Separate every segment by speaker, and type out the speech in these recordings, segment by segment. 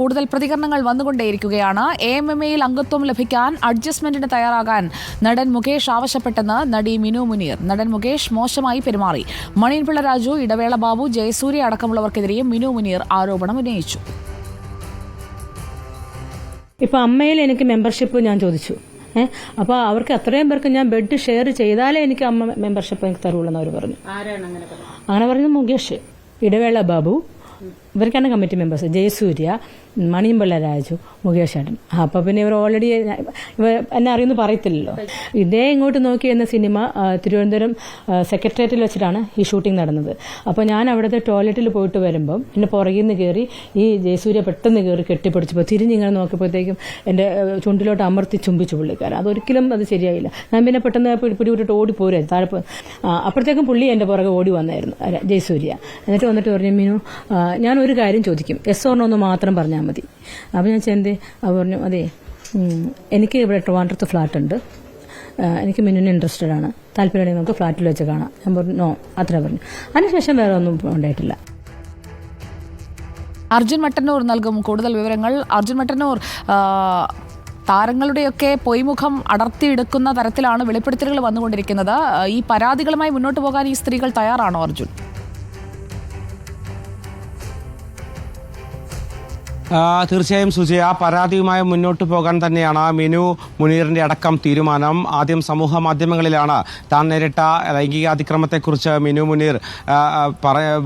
Speaker 1: കൂടുതൽ പ്രതികരണങ്ങൾ വന്നുകൊണ്ടേയിരിക്കുകയാണ്. A M M എയിൽ അംഗത്വം ലഭിക്കാൻ അഡ്ജസ്റ്റ്മെന്റിന് തയ്യാറാകാൻ നടൻ മുകേഷ് ആവശ്യപ്പെട്ടെന്ന് നടി മിനു മുനീർ. നടൻ മുകേഷ് മോശമായി പെരുമാറി. മണിയൻപിള്ള രാജു ഇടവേള ബാബു ജയസൂര്യ അടക്കമുള്ളവർക്കെതിരെയും മിനു മുനീർ ആരോപണം ഉന്നയിച്ചു.
Speaker 2: ഇപ്പൊ അമ്മയിൽ എനിക്ക് മെമ്പർഷിപ്പ് ഞാൻ ചോദിച്ചു. ഏഹ് അപ്പൊ അവർക്ക് അത്രയും പേർക്ക് ഞാൻ ബെഡ് ഷെയർ ചെയ്താലേ എനിക്ക് അമ്മ മെമ്പർഷിപ്പ് എനിക്ക് തരുള്ളൂ എന്ന് അവർ പറഞ്ഞു. അങ്ങനെ പറഞ്ഞത്? മുകേഷ്. ഇടവേള ബാബു. ഇവർക്കാണ് കമ്മിറ്റി മെമ്പേഴ്സ് ജയസൂര്യ മണിയമ്പിള്ള രാജു മുകേഷ് ഏട്ടൻ. അപ്പോൾ പിന്നെ ഇവർ ഓൾറെഡി ഇവർ എന്നെ അറിയുന്നു പറയത്തില്ലല്ലോ. ഇതേ ഇങ്ങോട്ട് നോക്കി എന്ന സിനിമ തിരുവനന്തപുരം സെക്രട്ടേറിയറ്റിൽ വെച്ചിട്ടാണ് ഈ ഷൂട്ടിംഗ് നടന്നത്. അപ്പോൾ ഞാൻ അവിടുത്തെ ടോയ്ലറ്റിൽ പോയിട്ട് വരുമ്പം എന്നെ പുറകിൽ നിന്ന് കയറി ഈ ജയസൂര്യ പെട്ടെന്ന് കയറി കെട്ടിപ്പിടിച്ചപ്പോൾ തിരിഞ്ഞിങ്ങനെ നോക്കിയപ്പോഴത്തേക്കും എന്റെ ചുണ്ടിലോട്ട് അമർത്തി ചുംബിച്ചു പുള്ളിക്കാരൻ. അതൊരിക്കലും അത് ശരിയായില്ല. ഞാൻ പിന്നെ പെട്ടെന്ന് പിടി- പിടിവിട്ടിട്ട് ഓടി പോരായിരുന്നു താഴെ അപ്പോഴത്തേക്കും പുള്ളി എന്റെ പുറകെ ഓടി വന്നായിരുന്നു ജയസൂര്യ. എന്നിട്ട് വന്നിട്ട് പറഞ്ഞു മീനു ഞാൻ ഒരു കാര്യം ചോദിക്കും. എസ് ഓർണോ എന്ന് മാത്രം പറഞ്ഞാൽ മതി. അപ്പോൾ ഞാൻ ചെന്തേ അവർ പറഞ്ഞു അതെ എനിക്ക് ഇവിടെ ട്രിവാൻഡ്രത്ത് ഫ്ലാറ്റ് ഉണ്ട്. എനിക്ക് മിനുവിന് ഇൻട്രസ്റ്റഡ് ആണ്. താല്പര്യമുണ്ടെങ്കിൽ നമുക്ക് ഫ്ലാറ്റിൽ വെച്ച് കാണാം. ഞാൻ പറഞ്ഞു നോ അത്ര പറഞ്ഞു. അതിനുശേഷം വേറെ ഒന്നും ഉണ്ടായിട്ടില്ല.
Speaker 1: അർജുൻ മട്ടന്നൂർ നൽകും കൂടുതൽ വിവരങ്ങൾ. അർജുൻ മട്ടന്നൂർ താരങ്ങളുടെയൊക്കെ പൊയ്മുഖം അടർത്തിയെടുക്കുന്ന തരത്തിലാണ് വെളിപ്പെടുത്തലുകൾ വന്നുകൊണ്ടിരിക്കുന്നത്. ഈ പരാതികളുമായി മുന്നോട്ട് പോകാൻ ഈ സ്ത്രീകൾ തയ്യാറാണോ അർജുൻ?
Speaker 3: തീർച്ചയായും സുജയ ആ പരാതിയുമായി മുന്നോട്ട് പോകാൻ തന്നെയാണ് മിനു മുനീറിന്റെ അടക്കം തീരുമാനം. ആദ്യം സമൂഹ മാധ്യമങ്ങളിലാണ് താൻ നേരിട്ട ലൈംഗിക അതിക്രമത്തെക്കുറിച്ച് മിനു മുനീർ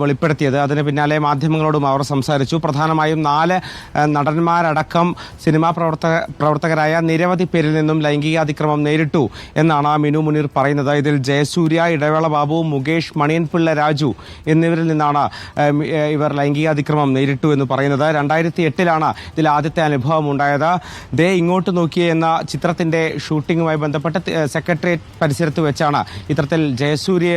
Speaker 3: വെളിപ്പെടുത്തിയത്. അതിന് പിന്നാലെ മാധ്യമങ്ങളോടും അവർ സംസാരിച്ചു. പ്രധാനമായും നാല് നടന്മാരടക്കം സിനിമാ പ്രവർത്തക പ്രവർത്തകരായ നിരവധി പേരിൽ നിന്നും ലൈംഗിക അതിക്രമം നേരിട്ടു എന്നാണ് മിനു മുനീർ പറയുന്നത്. ഇതിൽ ജയസൂര്യ ഇടവേള ബാബു മുകേഷ് മണിയൻപിള്ള രാജു എന്നിവരിൽ നിന്നാണ് ഇവർ ലൈംഗിക അതിക്രമം നേരിട്ടു എന്ന് പറയുന്നത്. രണ്ടായിരത്തി എട്ടിലാണ് ഇതിൽ ആദ്യത്തെ അനുഭവം ഉണ്ടായത് ദേ ഇങ്ങോട്ട് നോക്കിയ എന്ന ചിത്രത്തിന്റെ ഷൂട്ടിങ്ങുമായി ബന്ധപ്പെട്ട് സെക്രട്ടേറിയറ്റ് പരിസരത്ത് വെച്ചാണ് ഇത്തരത്തിൽ ജയസൂര്യ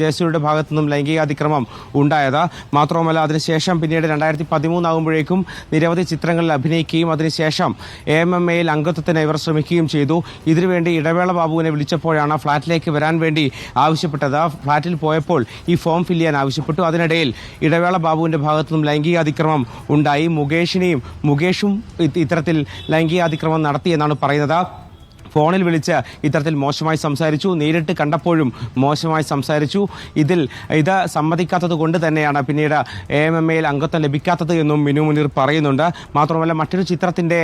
Speaker 3: ജയസൂര്യയുടെ ഭാഗത്തു നിന്നും ലൈംഗികാതിക്രമം ഉണ്ടായത്. മാത്രവുമല്ല അതിനുശേഷം പിന്നീട് രണ്ടായിരത്തി പതിമൂന്നാകുമ്പോഴേക്കും നിരവധി ചിത്രങ്ങളിൽ അഭിനയിക്കുകയും അതിനുശേഷം എ എം എം എയിൽ അംഗത്വത്തിന് ഇവർ ശ്രമിക്കുകയും ചെയ്തു. ഇതിനുവേണ്ടി ഇടവേള ബാബുവിനെ വിളിച്ചപ്പോഴാണ് ഫ്ളാറ്റിലേക്ക് വരാൻ വേണ്ടി ആവശ്യപ്പെട്ടത്. ഫ്ളാറ്റിൽ പോയപ്പോൾ ഈ ഫോം ഫില്ല് ചെയ്യാൻ ആവശ്യപ്പെട്ടു. അതിനിടയിൽ ഇടവേള ബാബുവിന്റെ ഭാഗത്തു നിന്നും ലൈംഗികാതിക്രമം ഉണ്ടായി. ഉണ്ടായി മുകേഷിനെയും മുകേഷും ഇത്തരത്തിൽ ലൈംഗിക അതിക്രമം നടത്തിയെന്നാണ് പറയുന്നത്. ഫോണിൽ വിളിച്ച് ഇത്തരത്തിൽ മോശമായി സംസാരിച്ചു. നേരിട്ട് കണ്ടപ്പോഴും മോശമായി സംസാരിച്ചു. ഇതിൽ ഇത് സമ്മതിക്കാത്തത് കൊണ്ട് തന്നെയാണ് പിന്നീട് എ എം എം എയിൽ അംഗത്വം ലഭിക്കാത്തത് എന്നും മിനു മുനീർ പറയുന്നുണ്ട്. മാത്രമല്ല മറ്റൊരു ചിത്രത്തിന്റെ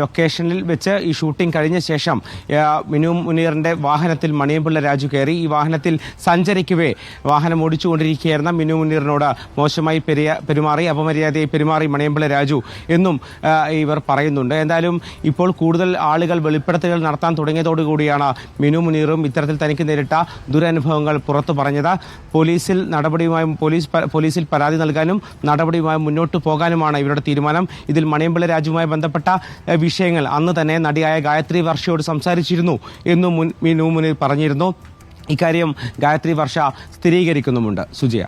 Speaker 3: ലൊക്കേഷനിൽ വെച്ച് ഈ ഷൂട്ടിംഗ് കഴിഞ്ഞ ശേഷം മിനു മുനീറിന്റെ വാഹനത്തിൽ മണിയമ്പിള്ള രാജു കയറി. ഈ വാഹനത്തിൽ സഞ്ചരിക്കവേ വാഹനം ഓടിച്ചുകൊണ്ടിരിക്കുകയായിരുന്ന മിനു മുനീറിനോട് മോശമായി പെരിയ പെരുമാറി അപമര്യാദയായി പെരുമാറി മണിയമ്പിള്ള രാജു എന്നും ഇവർ പറയുന്നുണ്ട്. എന്തായാലും ഇപ്പോൾ കൂടുതൽ ആളുകൾ വെളിപ്പെടുത്തലുകൾ നടത്താൻ തുടങ്ങിയതോടുകൂടിയാണ് മിനു മുനീറും ഇത്തരത്തിൽ തനിക്ക് നേരിട്ട ദുരനുഭവങ്ങൾ പുറത്തു പറഞ്ഞത്. പോലീസിൽ നടപടിയുമായും പോലീസ് പോലീസിൽ പരാതി നൽകാനും നടപടിയുമായി മുന്നോട്ട് പോകാനുമാണ് ഇവരുടെ തീരുമാനം. ഇതിൽ മണിയമ്പിള്ള രാജുമായി ബന്ധപ്പെട്ട വിഷയങ്ങൾ അന്ന് തന്നെ നടിയായ ഗായത്രി വർഷയോട് സംസാരിച്ചിരുന്നു എന്നും മിനു മുനീർ പറഞ്ഞിരുന്നു. ഇക്കാര്യം ഗായത്രി വർഷ സ്ഥിരീകരിക്കുന്നുമുണ്ട്. സുജയ.